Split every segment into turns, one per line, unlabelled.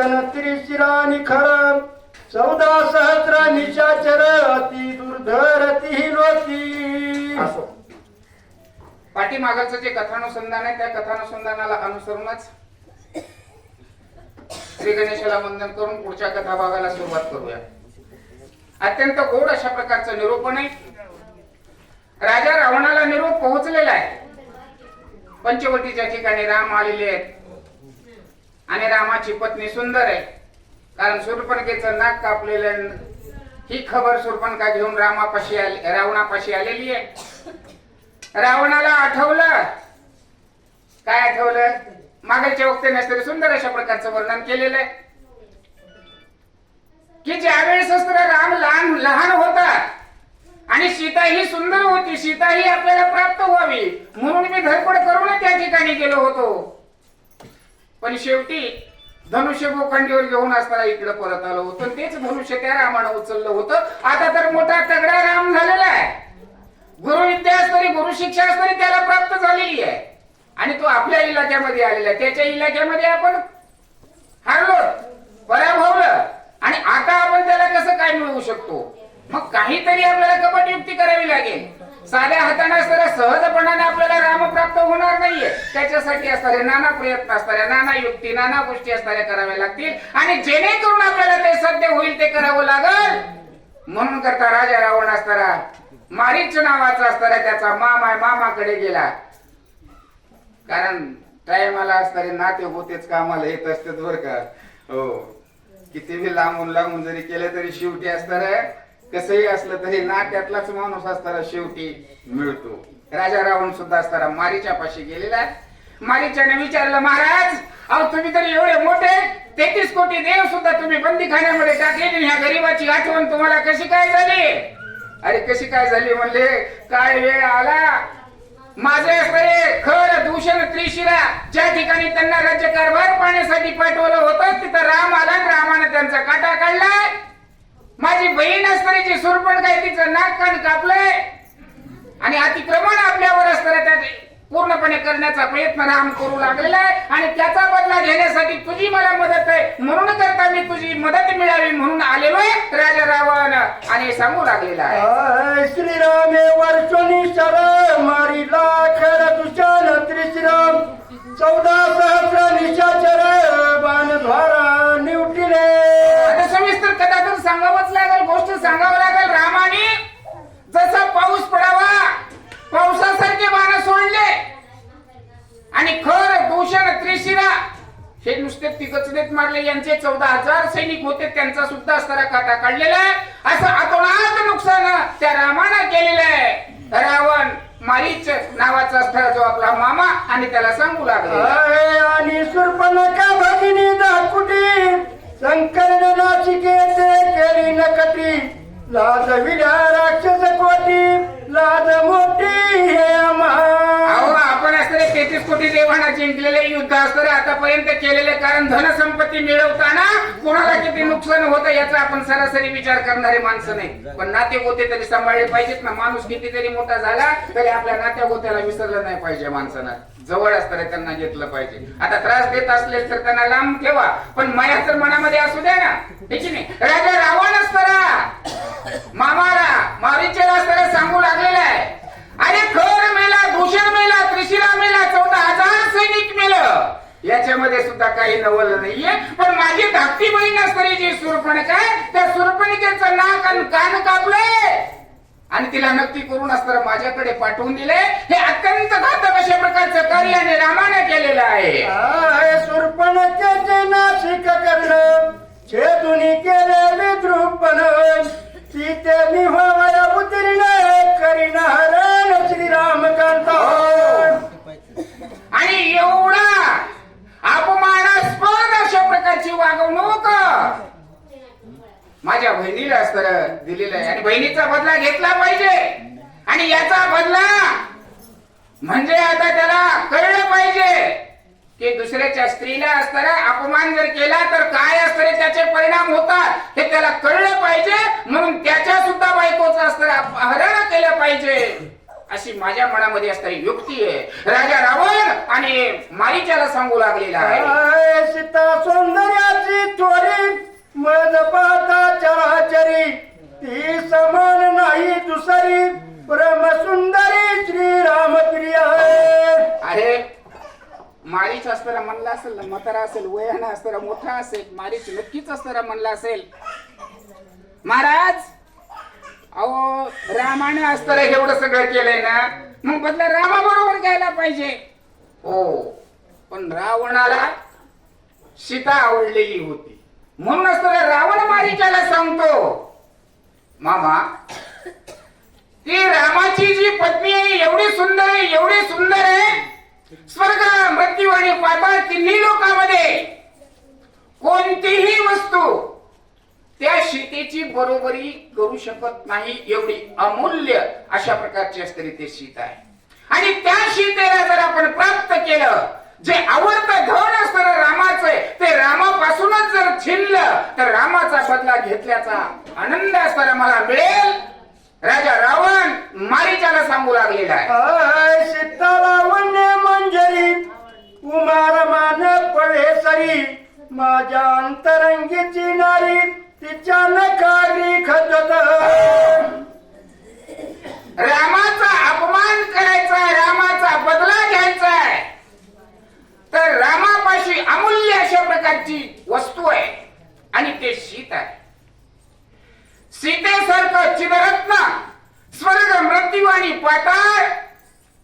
दूषण त्रिशिरानी चौदा सहस्र निशाचर अति दुर्धर ती
असो। पाठीमागचं जे कथानुसंधान आहे त्या कथानुसंधानाला अनुसरूनच श्री गणेशाला वंदन करून पुढच्या कथा भागाला सुरुवात करूया. अत्यंत गोड अशा प्रकारचं निरूपण आहे. राजा रावणाला निरोप पोहोचलेला आहे. पंचवटीच्या ठिकाणी राम आलेले आहेत. आणि रामाची पत्नी सुंदर आहे. कारण सुरपणकेचं नाक कापलेलं ही खबर सुरपणका घेऊन रामापाशी आली रावणापाशी आलेली आहे. रावणाला आठवलं. काय आठवलं? मागच्या वक्त्याने तरी सुंदर अशा प्रकारचं वर्णन केलेलं आहे. की ज्यावेळेस असतं राम लहान लहान होता आणि सीता ही सुंदर होती सीता ही आपल्याला प्राप्त व्हावी म्हणून मी धडपड करून त्या ठिकाणी गेलो होतो. पण शेवटी धनुष्य गोखंडीवर घेऊन असताना इकडे परत आलो होतो. तेच धनुष्य त्या रामानं उचललं होतं. आता तर मोठा तगडा राम झालेला आहे. गुरु विद्या तरी गुरु शिक्षा तरी त्याला प्राप्त झालेली आहे. आणि तो आपल्या इलाक्यामध्ये आलेला आहे. त्याच्या इलाक्यामध्ये आपण हारलो पराभवलं आणि आता आपण त्याला कसं काय मिळवू शकतो? मग काहीतरी आपल्याला कपट युक्ती करावी लागेल. साध्या हाताने असणाऱ्या सहजपणाने आपल्याला राम प्राप्त होणार नाहीये. त्याच्यासाठी असणारे नाना प्रयत्न असणाऱ्या नाना युक्ती नाना गोष्टी असणाऱ्या कराव्या लागतील. आणि जेणेकरून आपल्याला ते सत्य होईल ते करावं लागल. म्हणून करता राजा रावण असताना मारीच नावाचा असताना त्याचा मामा मामाकडे गेला. कारण टायमाला असणारे नाते होतेच कामाला येत असतेच बर का. हो. किती लांबून लांबून जरी केलं तरी शेवटी असणार कसंही असलं तरी नाट्यातलाच माणूस असताना शेवटी मिळतो. राजा रावण सुद्धा असताना मारीच्या पाशी गेलेला मारीच्याने विचारलं महाराज अहो तुम्ही तरी एवढे मोठे? तेहतीस कोटी देव सुद्धा तुम्ही बंदीखान्यामध्ये टाकलेली ह्या गरीबाची आठवण तुम्हाला कशी काय झाली? अरे कशी काय झाली? म्हणले काय वेळ आला? माझे खर दूषण त्रिशिरा ज्या ठिकाणी त्यांना राज्यकारभार पाहण्यासाठी पाठवलं होतं तिथं राम आला रामानं त्यांचा काटा काढलाय. माझी बहीण असणारी सुरपण काय तिचं नाक कान कापलंय. आणि अतिक्रमण आपल्यावर असणाऱ्या त्या पूर्णपणे करण्याचा प्रयत्न राम करू लागलेला आहे. आणि त्याचा बदला घेण्यासाठी तुझी मला मदत आहे. म्हणून करता मी तुझी मदत मिळावी म्हणून आलेलोय राजा रावण आणि सांगू लागलेला आहे.
श्रीरामे वर्षोनी शर मारी खर
तुझ्या नुसते तिकचदेत मारले यांचे चौदा हजार सैनिक होते त्यांचा सुद्धा असणारा काटा काढलेला आहे. असं अतोनात नुकसान त्या रामानं केलेलं आहे. रावण मारीच नावाचा असणारा जो आपला मामा आणि त्याला सांगू लागला.
आय आणि सुरपणका भगिनी दाकुटी? संकर्ण नाशिके ते केली नकटी. लाज विडा
देवाना जिंकलेले युद्ध असणारे आतापर्यंत केलेले कारण धनसंपत्ती मिळवताना कोणाला किती नुकसान होतं याचा आपण सरासरी विचार करणारे माणसं नाही. पण नाते गोते तरी सांभाळले पाहिजेत ना. माणूस किती तरी मोठा झाला तरी आपल्या नात्या गोत्याला विसरलं नाही पाहिजे माणसानं. जवळ असताना त्यांना घेतलं पाहिजे. आता त्रास देत असले तर त्यांना लांब ठेवा. पण माया तर मनामध्ये असू द्या ना. ठीक नाही? राजा रावण असताना मामाला मारीचे असताना सांगू लागलेला आहे. अरे खर मेला दूषण मेला त्रिशिरा मेला चौदा हजार सैनिक मेलं. याच्यामध्ये सुद्धा काही नवल नाहीये. पण माझी धाकटी बहीण असणारी जी सुरपणिका आहे त्या सुरपणिकेचं नाक आणि कान कापले. आणि तिला नक्की करून असताना माझ्याकडे पाठवून दिले. हे अत्यंत घातक अशा प्रकारचं कार्याने रामाने केलेलं आहे.
आय सुरपणकेचे नाशिक करण छेदुनी केलेले द्रुपण सीते निभावया उतरीन करिणार हरण श्रीरामकांता
आणि एवढा अपमानास्पद अशा प्रकारची वागवणूक माझ्या बहिणीला असत दिलेलं आहे. आणि बहिणीचा बदला घेतला पाहिजे. आणि याचा बदला म्हणजे आता त्याला कळलं पाहिजे की दुसऱ्याच्या स्त्रीला असताना अपमान जर केला तर काय असतं त्याचे परिणाम होतात हे त्याला कळलं पाहिजे. म्हणून त्याच्या सुद्धा बायकोचं असताना अपहरण केलं पाहिजे. अशी माझ्या मनामध्ये असणारी युक्ती आहे. राजा रावण आणि मारीच्याला सांगू लागलेला आहे.
सीता सौंदर्याची त्वरी मज पाहता चराचरी. ती समान नाही दुसरी. परम सुंदरी श्रीराम प्रिय
अरे मारीच असताना म्हणला असेल ना म्हातारा असेल वयानं असताना मोठा असेल मारीच नक्कीच असताना म्हणला असेल. महाराज! अहो रामाने असताना एवढं सगळं केलंय ना मग बदला रामा बरोबर घ्यायला पाहिजे. हो पण रावणाला सीता आवडलेली होती. म्हणून तुला रावण मारीच्याला सांगतो. मामा ती रामाची जी पत्नी आहे एवढी सुंदर आहे एवढी सुंदर आहे. स्वर्ग मृत्यू आणि पाताळ तिन्ही लोकांमध्ये कोणतीही वस्तू त्या सीतेची बरोबरी करू शकत नाही एवढी अमूल्य अशा प्रकारची असतरी ते शीत आहे. आणि त्या सीतेला जर आपण प्राप्त केलं जे आवडतं धन असतं रामाचं ते रामापासूनच जर छिनलं तर रामाचा बदला घेतल्याचा आनंद असताना मला मिळेल. राजा रावण मारीच्याला सांगू लागलेला आहे.
हाय सीताला मंजरी कुमार मान पळे सरी माझ्या अंतरंगीची नारी. तिच्या नकारी खतत
रामाचा अपमान करायचा रामाचा बदला घ्यायचा आहे. तर रामापाशी अमूल्य अशा प्रकारची वस्तू आहे आणि ते सीत आहे. सीतेसारखं चिदरत्न स्वर्ग मृत्यू आणि पाताळ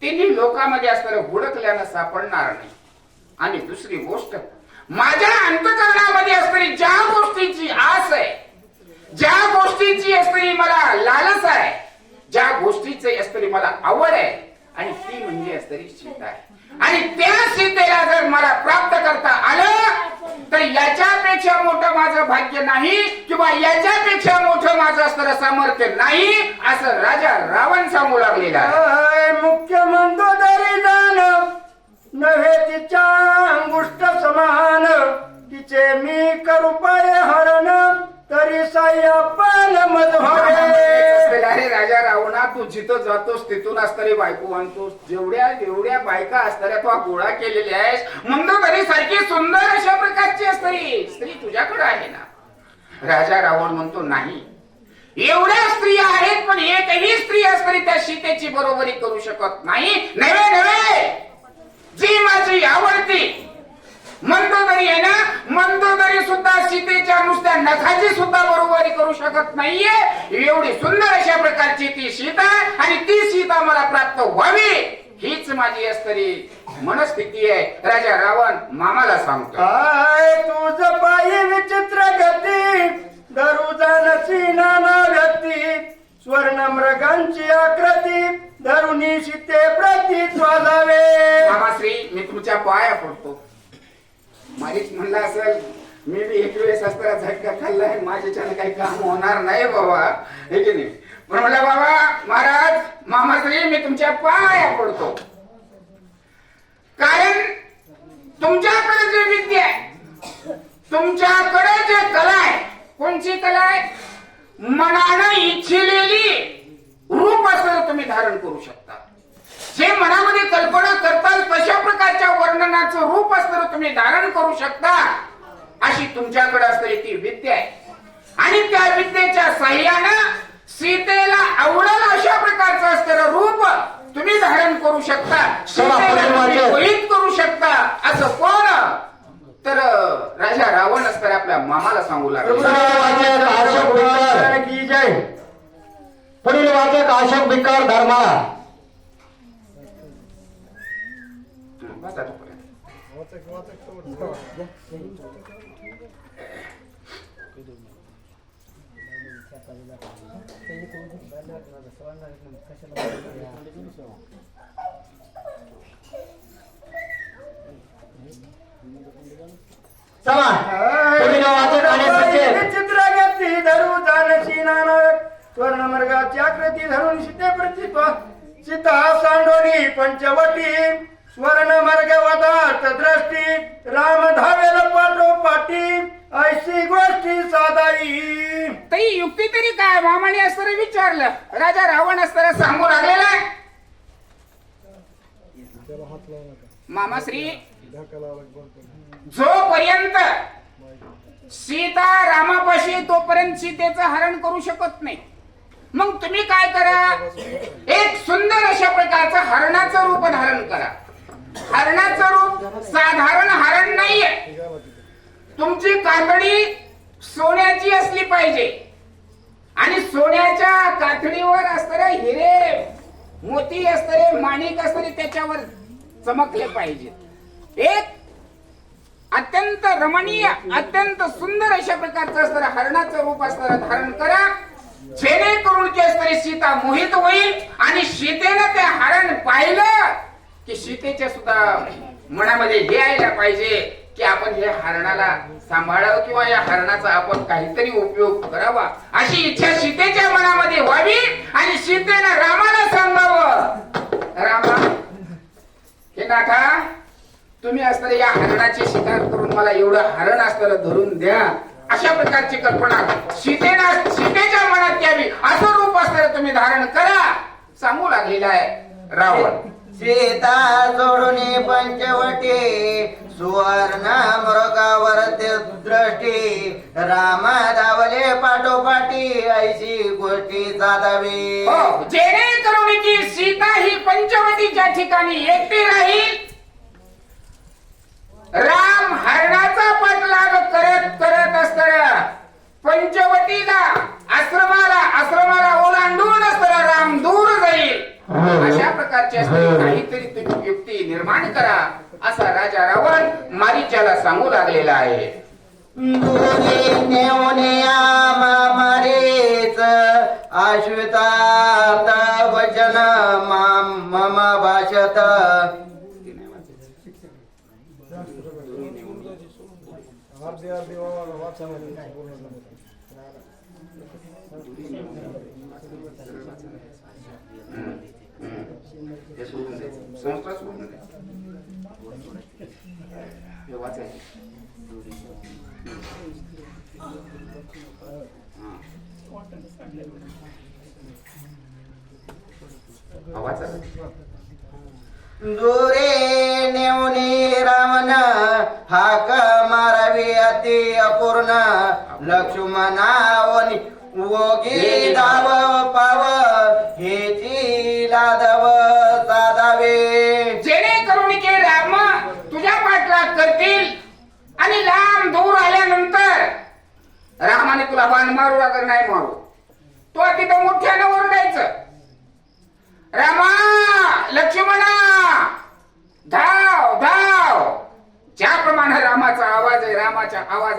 तिन्ही लोकांमध्ये असताना हुडकल्यानं सापडणार नाही. आणि दुसरी गोष्ट माझ्या अंतकरणामध्ये असणारी ज्या गोष्टीची आस आहे ज्या गोष्टीची असणारी मला लालच आहे ज्या गोष्टीचे असणारी मला आवड आहे आणि ती म्हणजे असणारी सीता आहे. आणि त्या सीतेला जर मला प्राप्त करता आलं तर याच्यापेक्षा मोठं माझं भाग्य नाही किंवा याच्यापेक्षा मोठं माझं असणारं सामर्थ्य नाही असं राजा रावण सांगू लागलेला
मुख्य मंदोदरी जाण. नव्हे तिच्या अंगुष्ट समान. तिचे मी करू पाय हरण तरी साय्यापान मज
अरे राजा रावणा तू जिथं जातोस तिथून असणारी बायको आणतोस. जेवढ्या जेवढ्या बायका असणाऱ्या तू गोळा केलेल्या आहेस. मंदोदरी सारखी सुंदर अशा प्रकारची असणारी स्त्री तुझ्याकडे आहे ना? राजा रावण म्हणतो नाही. एवढ्या स्त्रिया आहेत पण एकही स्त्री असणारी त्या सीतेची बरोबरी करू शकत नाही. नव्हे नव्हे. जी माझी आवडती. मंदोदरी आहे ना मंदोदरी सुद्धा सीतेच्या नुसत्या नखाची सुद्धा बरोबरी करू शकत नाहीये. एवढी सुंदर अशा प्रकारची ती सीता आणि ती सीता मला प्राप्त व्हावी. हीच माझी असतरी मनस्थिती आहे. राजा रावण मामाला सांगतो.
काय तुझ पायी विचित्र गती दरुजानची नाना गती स्वर्ण मृगांची आकृती धरुणी शिते प्रती स्वाजावे
मामाश्री मी तुमच्या पाया पडतो. मारीच म्हणला असेल मी बी एक वेळेस असताना झटका खाल्लाय माझ्याच्यानं काही काम होणार नाही बाबा. हे की नाही? पण म्हणलं बाबा महाराज मामाश्री मी तुमच्या पाया पडतो. कारण तुमच्याकडे जे विद्या आहे तुमच्याकडे जे कला आहे कोणची कला आहे? मनानं इच्छिलेली. रूप असं तुम्ही धारण करू शकता. जे मनामध्ये कल्पना करताल तशा प्रकारच्या वर्णनाचं रूप असतं तुम्ही धारण करू शकता अशी तुमच्याकडे असलेली ती विद्या आहे. आणि त्या विद्येच्या साह्यानं सीतेला आवडल अशा प्रकारचं असलेलं रूप तुम्ही धारण करू शकता. सीतेला करू शकता. असं कोण? तर राजा रावण असतं आपल्या मामाला सांगू लागला.
की जय.
पुढील वाचक अशोक भिक्कर धर्माळा
बसा तोपर्यंत.
चला पुढील वाचक
आकृती धरून सीते प्रतित्व सीता सांडोनी पंचवटी स्वर्ण मार्ग दृष्टी राम धावेल पाठोपाठी ऐशी गोष्टी साधाई
तरी युक्ती तरी काय? मामाने असताना विचारलं. राजा रावण असताना सांगू लागलेला आहे. मामाश्री जोपर्यंत सीता रामापाशी तोपर्यंत सीतेचं हरण करू शकत नाही मग तुम्ही काय करा? एक सुंदर अशा प्रकारचं हरणाचं रूप धारण करा. हरणाचं रूप साधारण हरण नाहीये. तुमची कातडी सोन्याची असली पाहिजे. आणि सोन्याच्या कातडीवर असणारे हिरे मोती असणारे माणिक असणारे त्याच्यावर चमकले पाहिजेत एक अत्यंत रमणीय अत्यंत सुंदर अशा प्रकारचं असणारं हरणाचं रूप असणारं धारण करा. जेणेकरून की सीता मोहित होईल आणि सीतेनं ते हरण पाहिलं की सीतेच्या सुद्धा मनामध्ये हे यायला पाहिजे की आपण हे हरणाला सांभाळावं किंवा या हरणाचा आपण काहीतरी उपयोग करावा. अशी इच्छा सीतेच्या मनामध्ये व्हावी आणि सीतेनं रामाला सांगावं रामा हे नाथा तुम्ही असताना या हरणाची शिकार करून मला एवढं हरण असताना धरून द्या. अशा प्रकारची कल्पना सीतेना सीतेच्या मनात यावी असं रूप असताना तुम्ही धारण करा. सांगू लागलेला आहे रावण.
सीता सोडून पंचवटी सुवर्ण मृगावर दृष्टी राम धावले पाठोपाठी ऐशी गोष्टी साधावी
हो जेणेकरून की सीता ही पंचवटीच्या ठिकाणी एकटी राहील. हे सोडून हे हा, वाचा.
दुरे नेऊन रावण हाक मारावी अति अपूर्ण. लक्ष्मणावनी वोगी धाव पाव हेची लादव साधावे.
जेणेकरून की राम तुझ्या पाठलाग करतील आणि लांब दूर आल्यानंतर रामाने तुला बाण मारू अगर नाही मारू तो तिथं मोठ्यानं ओरडायचं रामा लक्ष्मणा धाव धाव ज्याप्रमाणे रामाचा आवाज आहे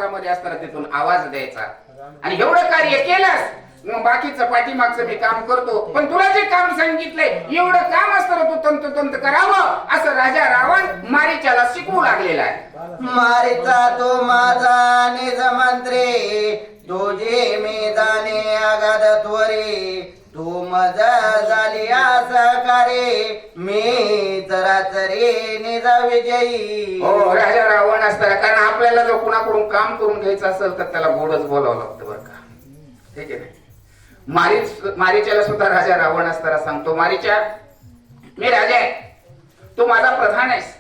रामाच्या असताना तिथून आवाज द्यायचा. आणि एवढं कार्य केलंस मग बाकीचं पाठीमागचं मी काम करतो. पण तुला जे काम सांगितलंय एवढं काम असताना तू तंतोतंत करावं असं राजा रावण मारीच्याला शिकवू लागलेला आहे.
मारीचा तो माझा निजमंत्री तुझे मी जाणे आगाद त्वरे. तू मजा झाली सहकारे मी निज विजयी
हो राजा रावण असताना कारण आपल्याला जर कुणाकडून काम करून घ्यायचं असेल तर त्याला गोडच बोलावं लागतं बरं का. ठीक आहे. मारी मारीच्याला सुद्धा राजा रावण असताना सांगतो मारीच्या मी राजा आहे. तू माझा प्रधान आहेस.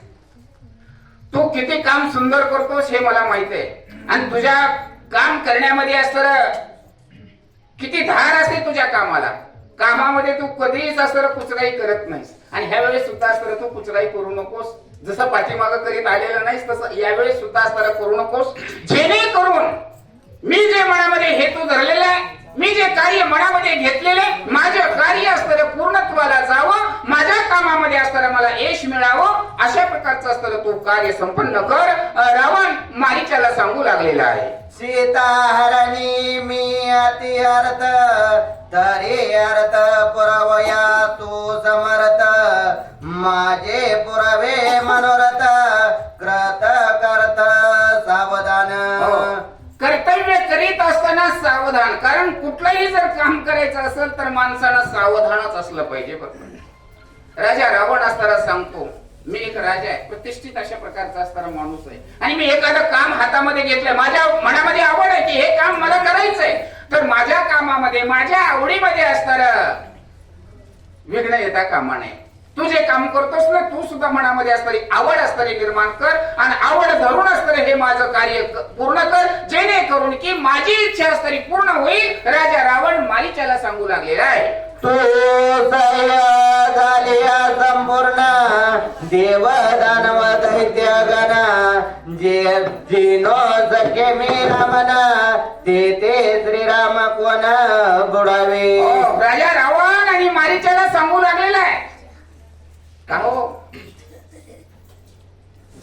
तू किती काम सुंदर करतोस हे मला माहीत आहे. आणि तुझ्या काम करण्यामध्ये असतं किती धार असते तुझ्या कामाला. कामामध्ये तू कधीच असं कुचराई करत नाहीस. आणि ह्यावेळेस सुद्धा असतं तू कुचराई करू नकोस. जसं पाठीमागं करीत आलेला नाहीस तसं यावेळेस सुद्धा असतं करू नकोस. जेणेकरून मी जे मनामध्ये हेतू धरलेला आहे मी जे कार्य मनामध्ये घेतलेले माझं कार्य असताना पूर्णत्वाला जावं माझ्या कामामध्ये असताना मला यश मिळावं अशा प्रकारचं असतं तू कार्य संपन्न कर. रावण मारीच्याला सांगू लागलेला आहे.
सीता हरणी मी अति अर्थ तरी अर्थ पुरावया तू समर्थ. माझे पुरावे मनोरथ कृत करत सावधान.
हो. कर्तव्य करीत असताना सावधान. कारण कुठलंही जर काम करायचं असेल तर माणसानं सावधानच असलं पाहिजे बघ. राजा रावण असताना सांगतो मी एक राजा आहे प्रतिष्ठित अशा प्रकारचा असणारा माणूस आहे. आणि मी एखादं काम हातामध्ये घेतलंय माझ्या मनामध्ये आवड आहे की हे काम मला करायचंय तर माझ्या कामामध्ये माझ्या आवडीमध्ये असणार विघ्न येता कामा नये. तू जे काम करतोस ना तू सुद्धा मनामध्ये असणारी आवड असणारी निर्माण कर आणि आवड धरून असणारे हे माझं कार्य पूर्ण कर जेणेकरून की माझी इच्छा असणारी पूर्ण होईल. राजा रावण मालिच्याला सांगू लागलेला आहे.
तू सह्य संपूर्ण. देव दानव दैत्य गणा जे जिनो सखे मी रामना ते ते श्रीराम कोण बुडावे?
राजा रावण आणि मारिच्याला सांगू लागलेला आहे. का हो?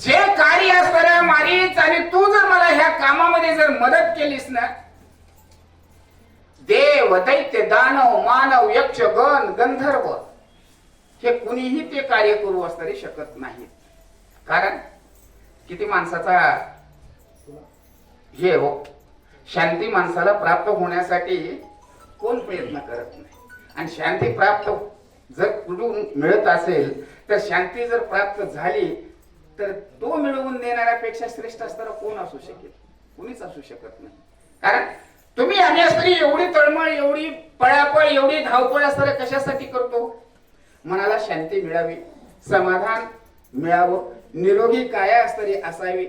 जे कार्य असणाऱ्या मारीच आणि तू जर मला ह्या कामामध्ये जर मदत केलीस ना देव दैत्य दानव मानव यक्ष गण गंधर्व हे कुणीही ते कार्य करू असणारे शकत नाहीत. कारण किती माणसाचा हे हो शांती माणसाला प्राप्त होण्यासाठी कोण प्रयत्न करत नाही? आणि शांती प्राप्त जर कुठून मिळत असेल तर शांती जर प्राप्त झाली तर तो मिळवून देणाऱ्यापेक्षा श्रेष्ठ असणारा कोण असू शकेल? कोणीच असू शकत नाही. कारण तुम्ही आम्ही असणारी एवढी तळमळ एवढी पळापळ एवढी धावपळ असताना कशासाठी करतो? मनाला शांती मिळावी समाधान मिळावं निरोगी काया असतरी असावी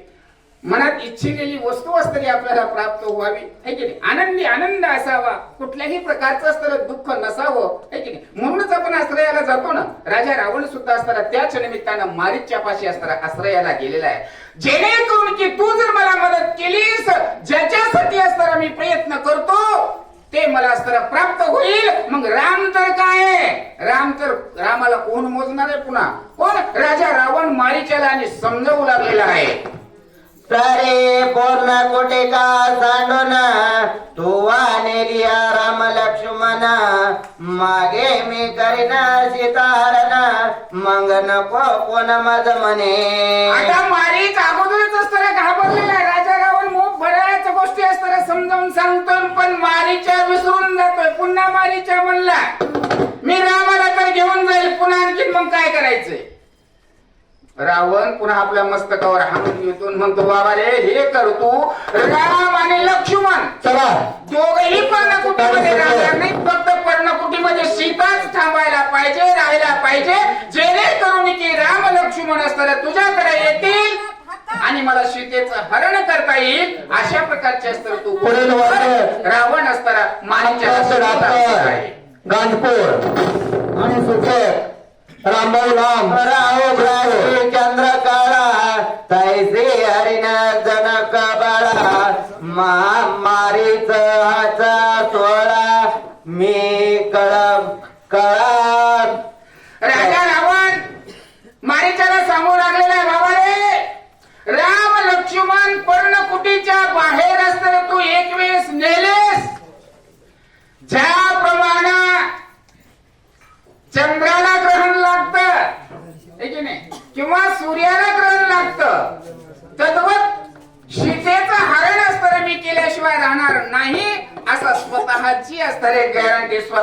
मनात इच्छिलेली वस्तू असतरी आपल्याला प्राप्त व्हावी है की नाही? आनंदी आनंद असावा कुठल्याही प्रकारचं असताना दुःख नसावं है की नाही? म्हणूनच आपण आश्रयाला जातो ना. राजा रावण सुद्धा असताना त्याच निमित्तानं मारीच्या पाशी असताना आश्रयाला गेलेला आहे. जेणेकरून की तू जर मला मदत केलीस ज्याच्यासाठी असताना मी प्रयत्न करतो ते मला असताना प्राप्त होईल. मग राम तर काय राम तर रामाला कोण मोजणार आहे पुन्हा? कोण? राजा रावण मारीच्याला आणि समजावू लागलेला आहे.
सारे पूर्ण कोटे का सांडून तू वानेलिया राम लक्ष्मण. मागे मी करीना सीतार मग नको कोण माझं म्हणे.
आता मारीच अगोदरच असताना घाबरलेला आहे. राजा गावात मग भरायच्या गोष्टी असताना समजावून सांगतोय पण मारीच्या विसरून जातोय. पुन्हा मारीच्या म्हणला मी रामाला तर घेऊन जाईल. पुन्हा आणखी मग काय करायचंय? रावण पुन्हा आपल्या मस्तकावर हाणून घेतो. आणि म्हणतो बाबा रे हे कर तू. राम आणि लक्ष्मण
चला.
दोघही पर्णकुटीमध्ये राहणार नाही. फक्त पर्णकुटीमध्ये सीताच थांबायला पाहिजे राहायला पाहिजे. जेणेकरून की राम लक्ष्मण असताना तुझ्याकडे येतील. आणि मला सीतेचं हरण करता येईल. अशा प्रकारचे असतं तू
पुढील वाक्य.
रावण असताना मानिच्या
गांजपूर आणि सुखेत रामभाऊ राव
राव ब्राह्मी चंद्र काळा तैसे हरिण जनक बाळा महामारीच हाचा सोळा. मी कळम कळा
राजा रावण मारीच्याला सांगू लागलेला आहे बाबा रे राम लक्ष्मण पर्णकुटीच्या बाहेर असताना तू एक वेळेस नेलेस. ज्या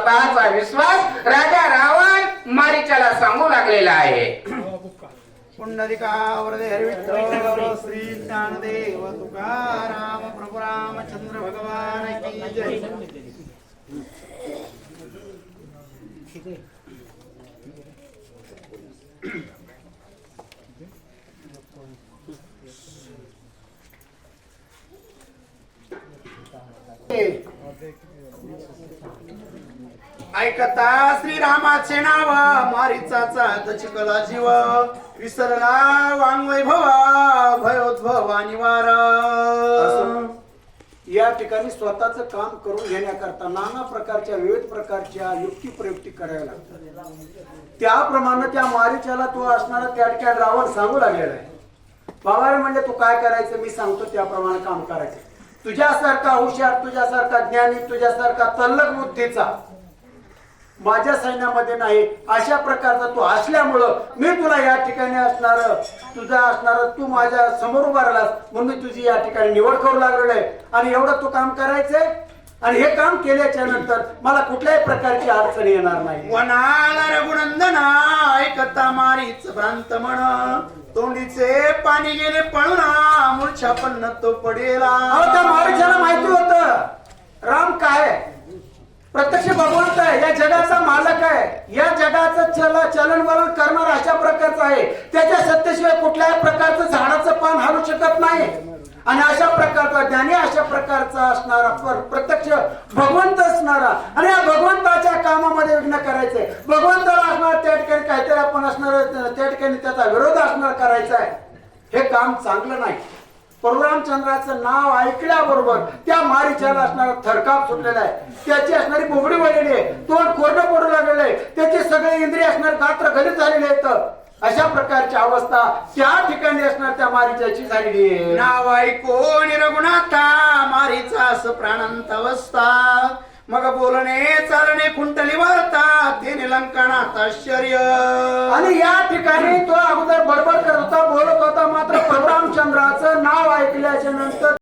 स्वतःचा विश्वास राजा रावण मारीच्याला सांगू लागलेला आहे.
पुंडलिकावरदे हरिविठ्ठल श्री ज्ञानदेव तुकाराम प्रभु रामचंद्र भगवान की जय ऐकता श्रीरामाचे नाव मारीचाचा दचिकला जीव. विसरला वाङ्वैभवा भयोद्भवा निवार
या ठिकाणी स्वतःच काम करून घेण्याकरता नाना प्रकारच्या विविध प्रकारच्या युक्ती प्रयुक्ती कराव्या लागतात. त्याप्रमाणे त्या मारीच्याला तो असणारा त्या ठिकाणी रावण सांगू लागलेला आहे. बाबा रे म्हणजे तू काय करायचं? मी सांगतो त्याप्रमाणे काम करायचं. तुझ्यासारखा हुशार तुझ्यासारखा ज्ञानी तुझ्यासारखा तल्लक बुद्धीचा माझ्या सैन्यामध्ये नाही. अशा प्रकारचा तू असल्यामुळं मी तुला या ठिकाणी असणार तुझा असणार तू माझ्यासमोर उभा राहिलास म्हणून मी तुझी या ठिकाणी निवड करू लागलेलो आहे. आणि एवढं तू काम करायचंय? आणि हे काम केल्याच्यानंतर मला कुठल्याही प्रकारची अडचण येणार नाही.
वनाला रघुनंदना ऐकता मारीच भ्रांत म्हण. तोंडीचे पाणी गेले पळून मूर्छा पण तो पडेला
अहो त्या महाराजाला माहिती होत. राम काय? प्रत्यक्ष भगवंत आहे. या जगाचा मालक आहे. या जगाचं चल चलन वलन करणार अशा प्रकारचं आहे. त्याच्या सत्तेशिवाय कुठल्याही प्रकारचं झाडाचं पान हलू शकत नाही. आणि अशा प्रकारचा ज्ञानी अशा प्रकारचा असणारा प्रत्यक्ष भगवंत असणारा. आणि या भगवंताच्या काम विघ्न करायचंय भगवंताला असणार त्या ठिकाणी काहीतरी आपण असणार त्या ठिकाणी त्याचा विरोध असणार करायचा आहे हे काम चांगलं नाही. परशुरामचंद्राचं नाव ऐकल्याबरोबर त्या मारीच्याला असणारा थरकाप सुटलेला आहे. त्याची असणारी बोबडी वळलेली आहे. तोंड कोरडं पडू लागलेलं आहे. त्याचे सगळे इंद्रिय असणार गात्र घरीच झालेले आहेत. अशा प्रकारची अवस्था त्या ठिकाणी असणार त्या मारीच्याची झालेली आहे.
नाव ऐकून रघुनाथा मारीचा अस प्राणांत अवस्था. मग बोलणे चालणे कुंटली वारता ते निलंकण आश्चर्य.
आणि या ठिकाणी तो अगोदर बडबड करत होता बोलत होता मात्र परमचंद्राचं नाव ऐकल्याच्या नंतर